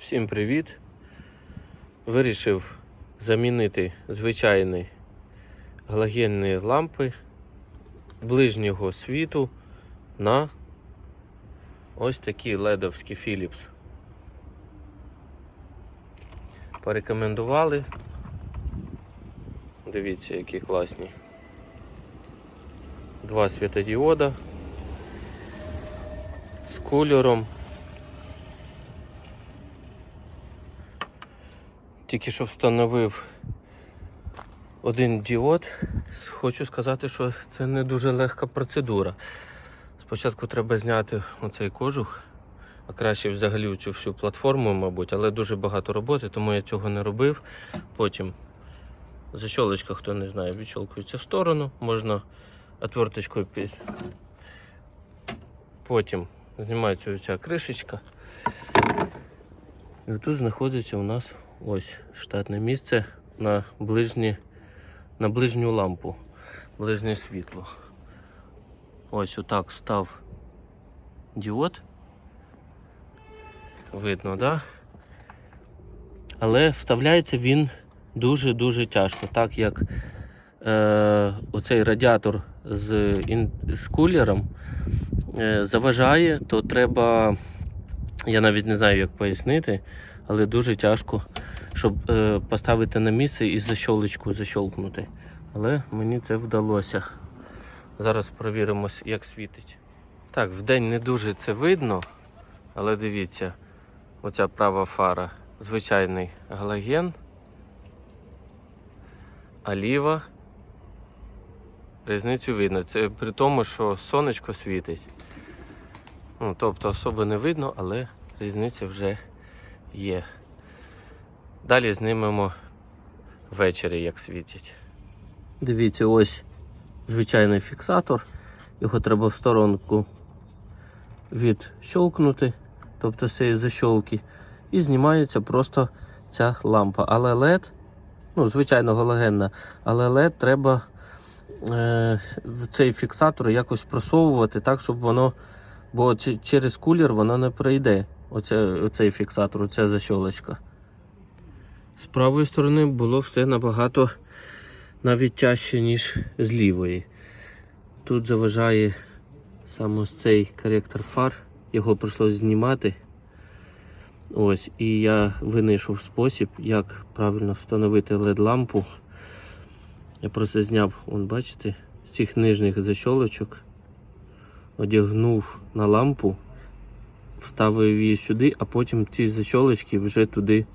Всім привіт! Вирішив замінити звичайні галогенні лампи ближнього світу на ось такі ледовські Philips. Порекомендували. Дивіться, які класні. Два світодіода з кольором. Тільки що встановив один діод. Хочу сказати, що це не дуже легка процедура. Спочатку треба зняти оцей кожух, а краще взагалі цю всю платформу, мабуть, але дуже багато роботи, тому я цього не робив. Потім защолочка, хто не знає, відщолкується в сторону, можна отверточкою під. Потім знімається оця кришечка. І тут знаходиться у нас ось штатне місце на ближні, на ближню лампу, ближнє світло. Ось отак став діод. Видно, да? Але вставляється він дуже-дуже тяжко, так як е, оцей радіатор з, ін, з кулером е, заважає, то треба, я навіть не знаю, як пояснити, але дуже тяжко, щоб е, поставити на місце і защолочку защолкнути. Але мені це вдалося. Зараз перевіримо, як світить. Так, вдень не дуже це видно, але дивіться, оця права фара, звичайний галоген, а ліва різницю видно. Це при тому, що сонечко світить. Ну, тобто особо не видно, але різниця вже є. Далі знімемо ввечері, як світять. Дивіться, ось звичайний фіксатор. Його треба в сторонку відщолкнути, тобто з цієї защолки, і знімається просто ця лампа. Але LED, ну, звичайно, галогенна, але LED треба е, цей фіксатор якось просовувати так, щоб воно, бо через кулер воно не пройде. Оце, оцей фіксатор, оця защолочка. З правої сторони було все набагато навіть тяжче, ніж з лівої. Тут заважає саме цей коректор фар, його прийшлося знімати. Ось, і я винайшов спосіб, як правильно встановити LED-лампу. Я просто зняв, он, бачите, з цих нижніх защолочок, одягнув на лампу, вставив її сюди, а потім ці защолочки вже туди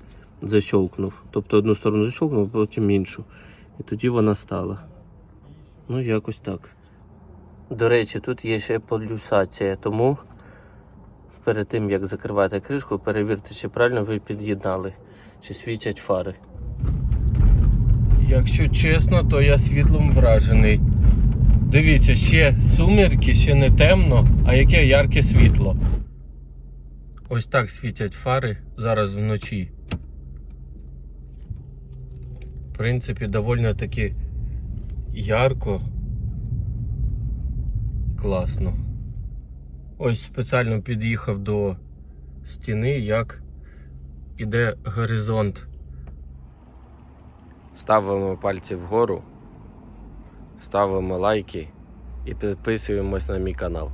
защолкнув. Тобто одну сторону защолкнув, а потім іншу. І тоді вона стала. Ну, якось так. До речі, тут є ще полюсація, тому перед тим як закривати кришку, перевірте, чи правильно ви під'єднали, чи світять фари. Якщо чесно, то я світлом вражений. Дивіться, ще сумірки, ще не темно, а яке ярке світло. Ось так світять фари зараз вночі. В принципі, доволі таки ярко. Класно. Ось спеціально під'їхав до стіни, як іде горизонт. Ставимо пальці вгору, ставимо лайки і підписуємось на мій канал.